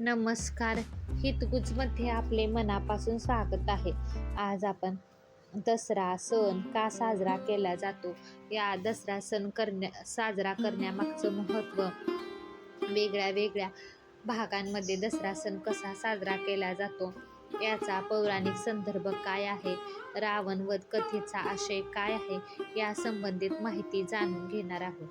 नमस्कार. हितगुजमध्ये आपले मनापासून स्वागत आहे. आज आपण दसरा सण का साजरा केला जातो? या दसरा सण करण्या साजरा करण्यामागचं महत्त्व वेगळ्या वेगळ्या भागांमध्ये दसरा सण कसा साजरा केला जातो? याचा पौराणिक संदर्भ काय आहे? रावणवध कथेचा आशय काय आहे? या संबंधित माहिती जाणून घेणार आहोत.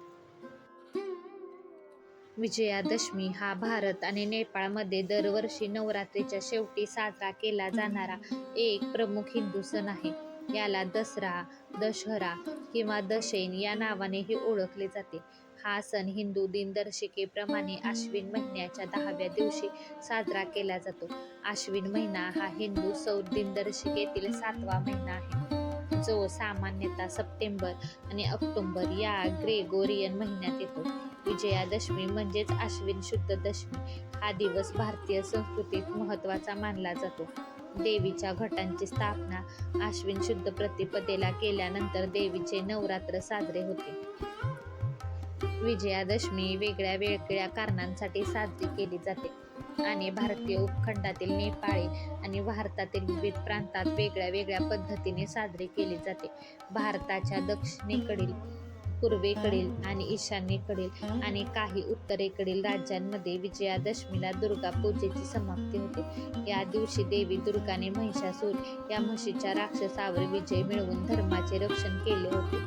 विजयादशमी हा भारत आणि नेपाळमध्ये दरवर्षी नवरात्रीच्या शेवटी साजरा केला जाणारा एक प्रमुख हिंदू सण आहे. याला दसरा दशहरा किंवा दशैन या नावानेही ओळखले जाते. हा सण हिंदू दिनदर्शिकेप्रमाणे आश्विन महिन्याच्या दहाव्या दिवशी साजरा केला जातो. आश्विन महिना हा हिंदू सौर दिनदर्शिकेतील सातवा महिना आहे. जो सामान्यतः सप्टेंबर आणि ऑक्टोबर या ग्रेगोरियन महिन्यात येतो. विजयादशमी म्हणजेच आश्विन शुद्ध दशमी. हा दिवस भारतीय संस्कृतीत महत्त्वाचा मानला जातो. देवीच्या घटांची स्थापना आश्विन शुद्ध प्रतिपदेला केल्यानंतर देवीचे नवरात्र साजरे होते. विजयादशमी वेगळ्या वेगळ्या कारणांसाठी साजरी केली जाते. आणि भारतीय उपखंडातील नेपाळी आणि भारतातील विविध प्रांतात वेगळ्या वेगळ्या पद्धतीने साजरी केली जाते. भारताच्या दक्षिणेकडील पूर्वेकडील आणि ईशान्येकडील आणि काही उत्तरेकडील राज्यांमध्ये विजयादशमीला दुर्गा पूजेची समाप्ती होते. या दिवशी देवी दुर्गाने महिषासूर या म्हशीच्या राक्षसावर विजय मिळवून धर्माचे रक्षण केले होते.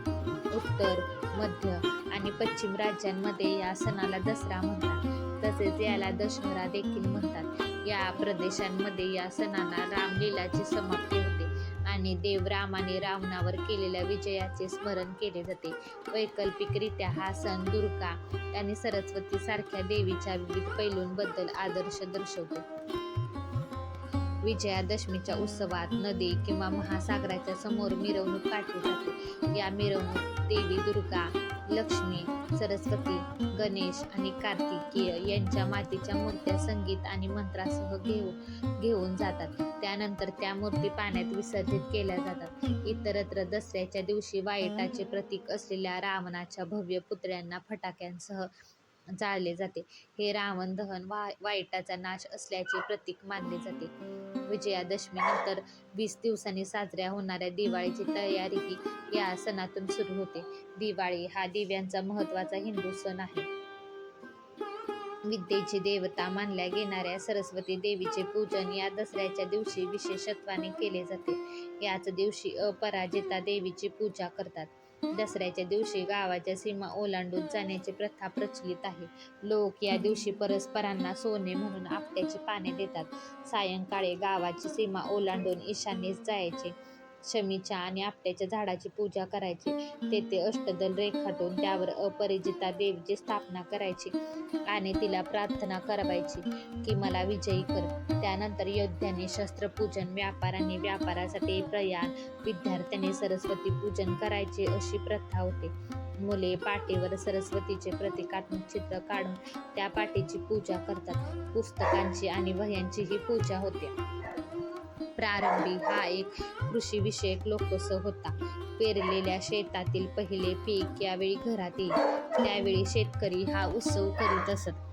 उत्तर मध्य आणि पश्चिम राज्यांमध्ये या सणाला दसरा म्हणतात. तसेच याला दशहरा देखील म्हणतात. या प्रदेशांमध्ये या सणांना रामलीलाची समाप्ती होते आणि देव रामाने रावणावर केलेल्या विजयाचे स्मरण केले जाते. वैकल्पिकरित्या हा सण दुर्गा आणि सरस्वती सारख्या देवीच्या विविध पैलूंबद्दल आदर्श दर्शवतो. विजयादशमीच्या उत्सवात नदी किंवा महासागराच्या समोर मिरवणूक काढली जाते. या मिरवणूक देवी दुर्गा लक्ष्मी सरस्वती गणेश आणि कार्तिकेय यांच्या मातीच्या मूर्त्या संगीत आणि मंत्रासह घेऊन घेऊन जातात. त्यानंतर त्या मूर्ती पाण्यात विसर्जित केल्या जातात. इतरत्र दसऱ्याच्या दिवशी वाईटाचे प्रतीक असलेल्या रावणाच्या भव्य पुतळ्यांना फटाक्यांसह जाळले जाते. हे रावण दहन वा वाईटाचा नाश असल्याचे प्रतीक मानले जाते. विजयादशमीनंतर वीस दिवसांनी साजऱ्या होणाऱ्या दिवाळीची तयारीही या सणातून सुरू होते. दिवाळी हा दिव्यांचा महत्त्वाचा हिंदू सण आहे. विद्येची देवता मानल्या गेणाऱ्या सरस्वती देवीचे पूजन या दसऱ्याच्या दिवशी विशेषत्वाने केले जाते. याच दिवशी अपराजिता देवीची पूजा करतात. दसऱ्याच्या दिवशी गावाच्या सीमा ओलांडून जाण्याची प्रथा प्रचलित आहे. लोक या दिवशी परस्परांना सोने म्हणून आपट्याची पाने देतात. सायंकाळी गावाची सीमा ओलांडून ईशान्येस जायचे. शमीच्या आणि आपट्याच्या झाडाची पूजा करायची. तेथे अष्टदल रेखाटून त्यावर अपरिजिता देवीची स्थापना करायची आणि तिला प्रार्थना करावायची की मला विजयी कर. त्यानंतर योद्ध्याने शस्त्रपूजन व्यापाऱ्यांनी व्यापारासाठी प्रयाण विद्यार्थ्यांनी सरस्वती पूजन करायचे अशी प्रथा होते. मुले पाटीवर सरस्वतीचे प्रतिकात्मक चित्र काढून त्या पाटीची पूजा करतात. पुस्तकांची आणि वह्यांचीही पूजा होते. प्रारंभी हा एक कृषीविषयक लोकोत्सव होता. पेरलेल्या शेतातील पहिले पीक यावेळी घरात येईल. त्यावेळी शेतकरी हा उत्सव करीत असत.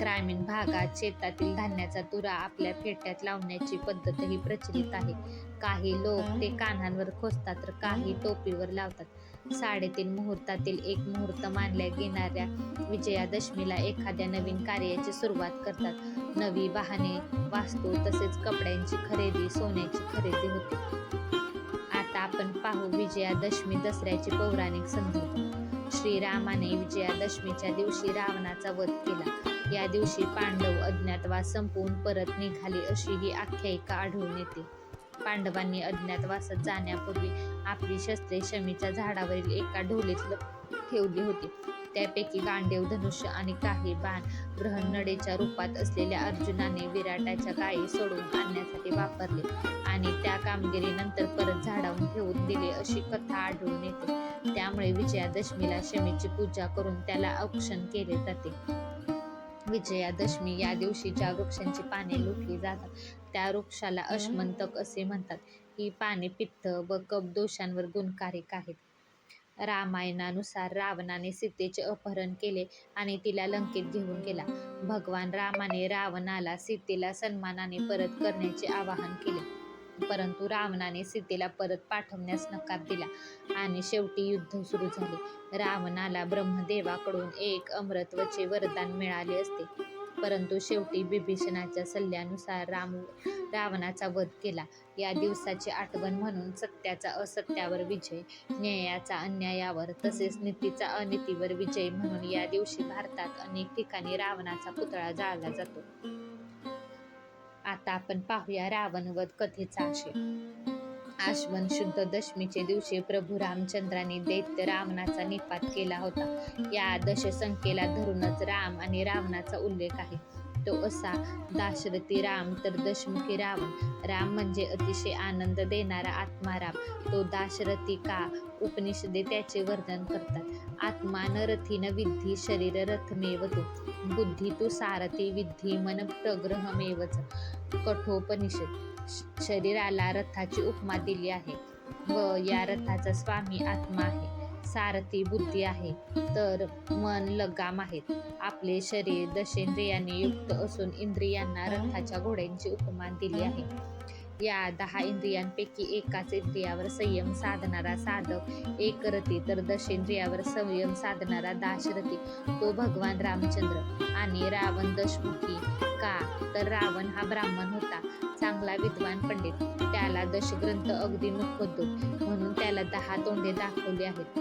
ग्रामीण भागात शेतातील धान्याचा तुरा आपल्या फेट्यात लावण्याची पद्धतही प्रचलित आहे. काही लोक ते कानांवर खोसतात तर काही टोपीवर लावतात. साडेतीन मुहूर्तातील एक मुहूर्त मानल्या गेणाऱ्या विजयादशमीला एखाद्या नवीन कार्याची सुरुवात करतात. नवी वाहने वास्तू तसेच कपड्यांची खरेदी सोन्याची खरेदी होते. आता आपण पाहू विजयादशमी दसऱ्याचे पौराणिक संदर्भ श्रीरामाने विजयादशमीच्या दिवशी रावणाचा वध केला. या दिवशी पांडव अज्ञातवास संपवून परत निघाले अशी ही आख्यायिका आढळून येते. पांडवांनी अज्ञातवासात जाण्यापूर्वी आपली शस्त्रे शमीच्या झाडावरील एका ढोलीत ठेवली होती. त्यापैकी गांडेव धनुष्य आणि काही बाण ग्रहणनडेच्या रूपात असलेल्या अर्जुनाने विराटाच्या गायी सोडून आणण्यासाठी वापरले आणि त्या कामगिरीनंतर परत झाडावून ठेवून दिले अशी कथा आढळून येते. त्यामुळे विजयादशमीला शमीची पूजा करून त्याला औक्षण केले जाते. विजयादशमी या दिवशी ज्या वृक्षांची पाने लुटली जातात त्या वृक्षाला अश्मंतक असे म्हणतात. ही पाने पित्त व कफ दोषांवर गुणकारक आहेत. रामायणानुसार रावणाने सीतेचे अपहरण केले आणि तिला लंकेत घेऊन गेला. भगवान रामाने रावणाला सीतेला सन्मानाने परत करण्याचे आवाहन केले. परंतु रावणाने सीतेला परत पाठवण्यास नकार दिला आणि शेवटी युद्ध सुरू झाले. रावणाला ब्रह्मदेवाकडून एक अमृतत्वाचे वरदान मिळाले असते. परंतु शेवटी बिभीषणाच्या सल्ल्यानुसार राम रावणाचा वध केला. या दिवसाची आठवण म्हणून सत्याचा असत्यावर विजय न्यायाचा अन्यायावर तसेच नीतीचा अनितीवर विजय म्हणून या दिवशी भारतात अनेक ठिकाणी रावणाचा पुतळा जाळला जातो. आता आपण पाहूया रावणवध कथेचा आशय. आश्वन शुद्ध दशमीचे दिवशी प्रभू रामचंद्राने दैत्य रावणाचा निपात केला होता. या दशसंख्येला धरूनच राम आणि रावणाचा उल्लेख आहे. तो असा दाशरथी राम तर दशमुखी रावण. राम म्हणजे अतिशय आनंद देणारा आत्मा राम. तो दाशरथी का उपनिषदे त्याचे वर्णन करतात. आत्मा न विद्धी शरीर रथमेव तो. बुद्धी तू सारथी विद्धी मन प्रग्रहमेवच कठोपनिषद. शरीराला रथाची उपमा दिली आहे व या रथाचा स्वामी आत्मा आहे. सारथी बुद्धी आहे तर मन लगाम आहेत आपले शरीर दशेंद्रियाने युक्त असून इंद्रियांना रथाच्या घोड्यांची उपमा दिली आहे. या दहा इंद्रियांपैकी एकाच इंद्रियावर संयम साधणारा साधक एक रती तर दशेंद्रियावर संयम साधणारा दाशरथी तो भगवान रामचंद्र आणि रावण दशमुखी का? तर रावण हा ब्राह्मण होता. चांगला विद्वान पंडित. त्याला दशग्रंथ अगदी मुख होतो म्हणून त्याला दहा तोंडे दाखवली आहेत.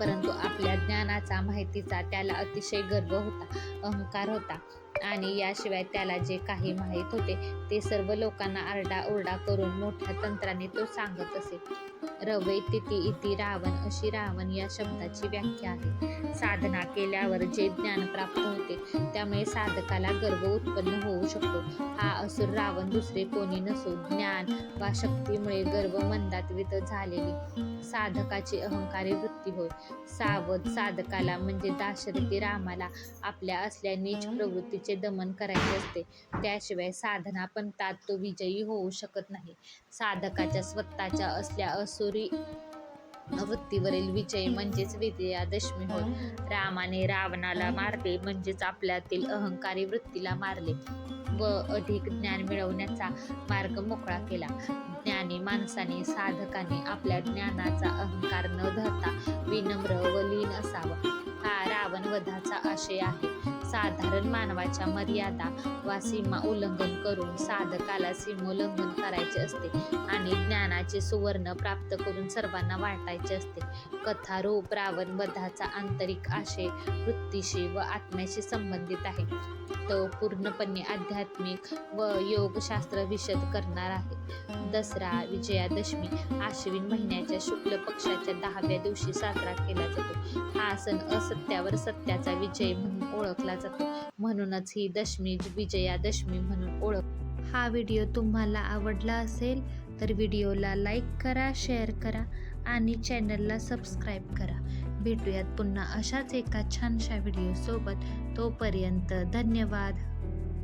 परंतु आपल्या ज्ञानाचा माहितीचा त्याला अतिशय गर्व होता अहंकार होता. आणि याशिवाय त्याला जे काही माहीत होते ते सर्व लोकांना आरडाओरडा करून मोठ्या तंत्राने तो सांगत असे. रवे तिथी इति रावण अशी रावण या शब्दाची व्याख्या आहे. साधना केल्यावर जे ज्ञान प्राप्त होते त्यामुळे साधकाला गर्व उत्पन्न होऊ शकतो. हा असुर रावण दुसरे कोणी नसो. ज्ञान वा शक्तीमुळे गर्व मंदात्वित झालेली साधकाची अहंकारी वृत्ती होय. सावध साधकाला म्हणजे दाशरथी रामाला आपल्या असल्या नीच प्रवृत्तीचे दमन करायचे असते. त्याशिवाय साधना पण तात तो विजयी होऊ शकत नाही. साधकाच्या स्वतःच्या असल्या असुरी वृत्तीवरील विजय म्हणजेच विजयादशमी होय. रामाने रावणाला मारले म्हणजेच आपल्यातील अहंकारी वृत्तीला मारले व अधिक ज्ञान मिळवण्याचा मार्ग मोकळा केला. ज्ञानी माणसाने साधकाने आपल्या ज्ञानाचा अहंकार न धरता विनम्र व लीन असावा. हा रावण वधाचा आशय आहे. साधारण मानवाच्या मर्यादा वा सीमा उल्लंघन करून साधकाला सीमोल्लंघन करायचे असते आणि ज्ञानाचे सुवर्ण प्राप्त करून सर्वांना वाटायचे असते. कथा रूप रावण बधाचा आंतरिक आशय वृत्तीशी व आत्म्याशी संबंधित आहे. तो पूर्णपणे आध्यात्मिक व योगशास्त्र विशद करणार आहे. दसरा विजयादशमी आश्विन महिन्याच्या शुक्ल पक्षाच्या दहाव्या दिवशी साजरा केला जातो. हा सण असत्यावर सत्याचा विजय म्हणून ओळखला जातो म्हणूनच ही दशमी विजयादशमी म्हणून ओळख. हा व्हिडिओ तुम्हाला आवडला असेल तर व्हिडिओला लाईक करा शेअर करा आणि चॅनलला सबस्क्राईब करा. भेटूयात पुन्हा अशाच एका छानशा व्हिडिओसोबत. तोपर्यंत धन्यवाद.